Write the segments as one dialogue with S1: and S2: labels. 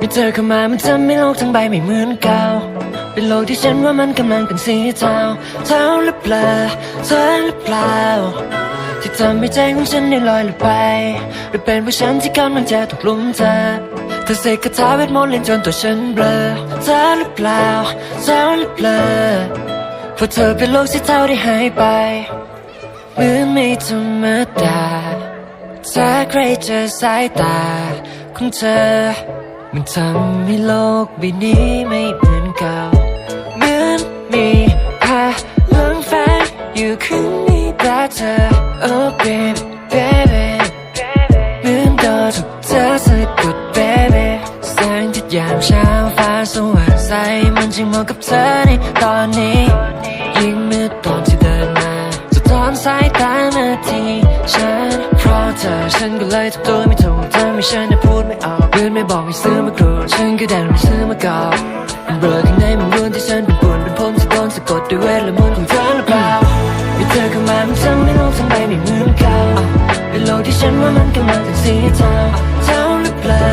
S1: มีเธอเข้ามามันทำให้โลกทั้งใบไม่เหมือนเก่า เป็นโลกที่ฉันว่ามันกำลังเป็นสีเทาเทาหรือเปล่าเธอหรือเปล่า ที่ทำให้ใจของฉันได้ลอยลงไป หรือเป็นเพราะฉันที่กำลังจะตกลุมเธอเธอเสกคาถาเวทมนต์เล่นจนตัวฉันเบลอเธอหรือเปล่าเธอหรือเปล่าเพราะเธอเป็นโลกสีเทาที่หายไปเหมือนไม่ธรรมดาถ้าใครเจอสายตาของเธอ มันทำให้โลกใบนี้ไม่เหมือนเก่าเหมือนมีพลังแฝงอยู่ข้างในตาเธอ Oh baby baby เหมือนโดนถูกเธอสะกด baby แสงที่ยามเช้าฟ้าสว่างใสมันจึงเหมาะกับเธอในตอนนี้ ยิ่งเมื่อตอนที่เดินมาสะท้อนสายตามาที่ฉันเพราะเธอฉันก็เลยทำตัวไม่ถูกทำให้ฉันน่ะพูดไม่ออก ไม่บอกให้ซื้อมาโกรธฉันก็ดันไม่ซื้อมากอบมันเบลอข้างในมันรวนที่ฉันเป็นปวนเป็นผมที่โดนสะกดด้วยเวทละมนของเธอหรือเปล่ามีเธอเข้ามามันทำให้โลกทั้งใบไม่เหมือนเก่าเป็นโลกที่ฉันว่ามันกำลังเป็นสีเทาเทาหรือเปล่า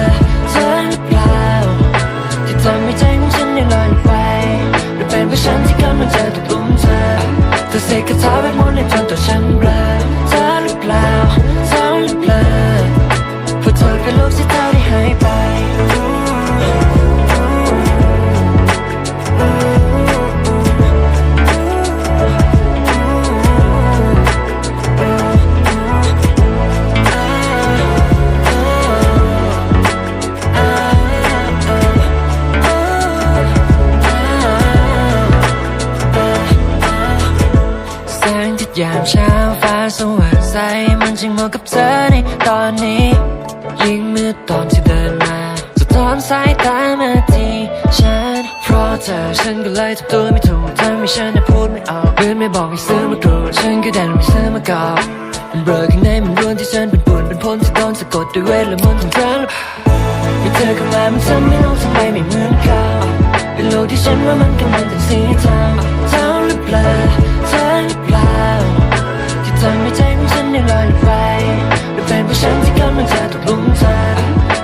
S1: เธอหรือเปล่าที่ทำให้ใจของฉันได้ลอยลงไปหรือเป็นเพราะฉันที่กำลังจะตกหลุมเธอเธอเสกคาถาเวทมนต์ให้จนตัวฉันเบ แสงที่ยามเช้าฟ้าสว่างใสมันจึงเหมาะกับเธอในตอนนี้ ยิ่งเมื่อตอนที่เดินมาสะท้อนสายตามาที่ฉัน เพราะเธอฉันก็เลยทำตัวไม่ถูกทำให้ฉันน่ะพูดไม่ออกเพื่อนไม่บอกให้ซื้อมาโกรธฉันก็ดันไม่ซื้อมากอบมันเบลอข้างในมันรวนที่ฉันเป็นป่วนเป็นพ้นที่โดนสะกดด้วยเวทละมนต์ของเธอมีเธอเข้ามามันทำให้โลกทั้งใบไม่เหมือนเก่าเป็นโลกที่ฉันว่ามันกำลังเป็นสีเทาเทาหรือเปล่า ใจของฉันได้ลอยไปหรือเป็นเพราะฉันที่กำลังจะตกหลุมเธอ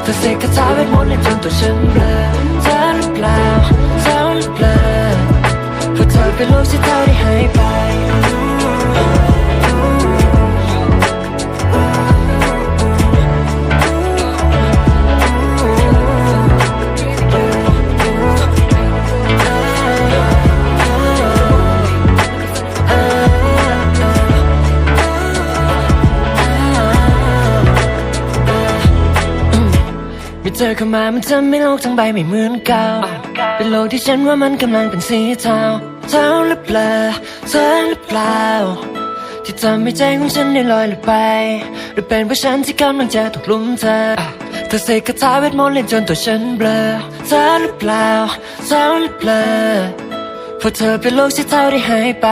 S1: เธอเสกคาถาเวทมนต์ให้จนตัวฉันเบลอเธอหรือเปล่าเธอหรือเปล่าเพราะเธอเป็นโลกที่เธอได้ให้ไป เธอเข้ามามันทำให้โลกทั้งใบไม่เหมือนเก่าเป็นโลกที่ฉันว่ามันกำลังเป็นสีเทาเทาหรือเปล่าเธอหรือเปล่า ที่ทำให้ใจของฉันได้ลอยลงไป หรือเป็นเพราะฉันที่กำลังจะตกหลุมเธอเธอเสกคาถาเวทมนต์เล่นจนตัวฉันเบลอเธอหรือเปล่าเธอหรือเปล่าเพราะเธอเป็นโลกสีเทาที่หายไป